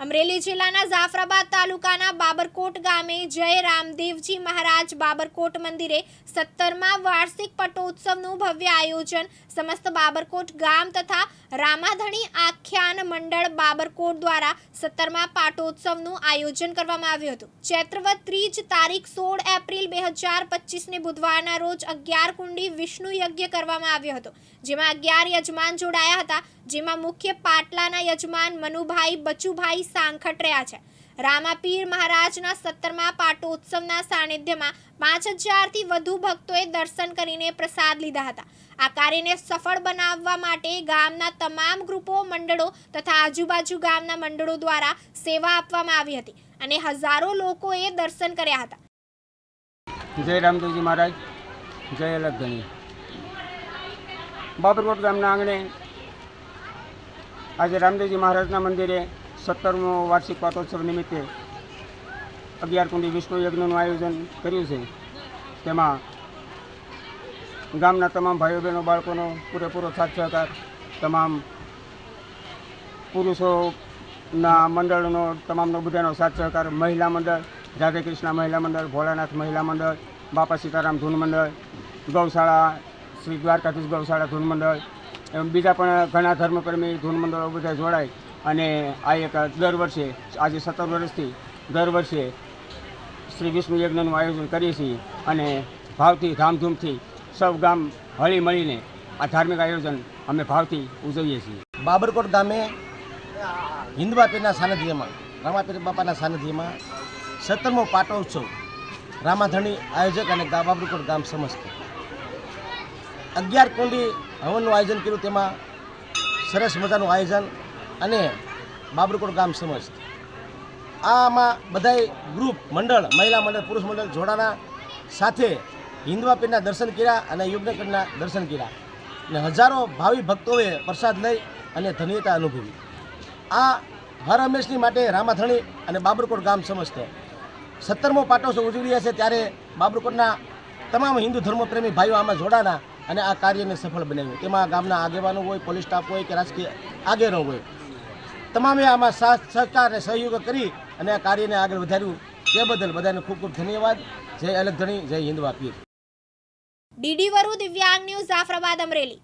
અમરેલી જિલ્લાના જાફરાબાદ તાલુકાના બાબરકોટ ગામે જય રામદેવજી મહારાજ બાબરકોટ મંદિરે સત્તરમાં વાર્ષિક પટોત્સવનું ભવ્ય આયોજન સમસ્ત બાબરકોટ ગામ તથા રામાધણી આખ્યાન મંડળ બાબરકોટ દ્વારા સત્તરમાં પાટોત્સવનું આયોજન કરવામાં આવ્યું હતું. ચૈત્રવત ત્રીજ તારીખ સોળ એપ્રિલ બે હજાર પચીસને બુધવારના રોજ અગિયાર કુંડી વિષ્ણુ યજ્ઞ કરવામાં આવ્યો હતો, જેમાં અગિયાર યજમાન જોડાયા હતા, જેમાં મુખ્ય પાટલાના યજમાન મનુભાઈ બચુભાઈ સાંખટ રહ્યા છે. રામાપીર મહારાજના સત્તરમા પાટોત્સવના સાનિધ્યમાં પાંચ હજારથી વધુ ભક્તોએ દર્શન કરીને પ્રસાદ લીધા હતા. આ કાર્યને સફળ બનાવવા માટે ગામના તમામ ગ્રુપો, મંડળો તથા આજુબાજુ ગામના મંડળો દ્વારા સેવા આપવામાં આવી હતી અને હજારો લોકોએ દર્શન કર્યા હતા. જય રામદેવજી મહારાજ. જય અલગધણી બાબરકોટ ગામના આંગણે આજે રામદેવજી મહારાજના મંદિરે સત્તરમો વાર્ષિક પાટોત્સવ નિમિત્તે અગિયાર કુંડી વિષ્ણુ યજ્ઞનું આયોજન કર્યું છે. તેમાં ગામના તમામ ભાઈઓ બહેનો, બાળકોનો પૂરેપૂરો સાથ સહકાર, તમામ પુરુષોના મંડળનો, તમામનો બધાનો સાથ સહકાર, મહિલા મંડળ રાધે કૃષ્ણ મહિલા મંડળ, ભોળાનાથ મહિલા મંડળ, બાપા સીતારામ ધૂન મંડળ, ગૌશાળા, શ્રી દ્વારકાધીશ ગૌશાળા ધૂન મંડળ, એમ બીજા પણ ઘણા ધર્મપ્રેમી ધૂન મંડળો બધા જોડાય. અને આ એક દર વર્ષે, આજે સત્તર વર્ષથી દર વર્ષે શ્રી વિષ્ણુ યજ્ઞનું આયોજન કરીએ છીએ અને ભાવથી, ધામધૂમથી સૌ ગામ હળી મળીને આ ધાર્મિક આયોજન અમે ભાવથી ઉજવીએ છીએ. બાબરકોટ ગામે હિન્દવા પીરના સાનિધ્યમાં, રામાપીર બાપાના સાનિધ્યમાં સત્તરમો પાટોત્સવ રામાધણી આયોજક અને બાબરકોટ ગામ સમસ્ત. અગિયાર કુંડી હવનનું આયોજન કર્યું, તેમાં સરસ મજાનું આયોજન અને બાબરકોટ ગામ સમસ્ત. આમાં બધાય ગ્રુપ મંડળ, મહિલા મંડળ, પુરુષ મંડળ જોડાના સાથે હિન્દવા પીરના દર્શન કર્યા અને યુગ્નકરના દર્શન કર્યા. અને હજારો ભાવિ ભક્તોએ પ્રસાદ લઈ અને ધન્યતા અનુભવી. આ હર હંમેશની માટે રામાથણી અને બાબરકોટ ગામ સમજતો સત્તરમો પાટોત્સવ ઉજવી રહ્યા છે ત્યારે બાબરકોટના તમામ હિન્દુ ધર્મપ્રેમી ભાઈઓ આમાં જોડાના અને આ કાર્યને સફળ બનાવ્યું. તેમાં ગામના આગેવાનો હોય, પોલીસ સ્ટાફ હોય કે રાજકીય આગેવાનો હોય. તમામે આમાં સાથ, સહકાર અને સહયોગ કરી અને આ કાર્યને આગળ વધાર્યું. તે બદલ બધાને ખૂબ ખૂબ ધન્યવાદ. જય અલગ ધણી, જય હિન્દ પીર ડીડી વરુ દિવ્યાંગ ન્યૂઝ, જાફરાબાદ, અમરેલી.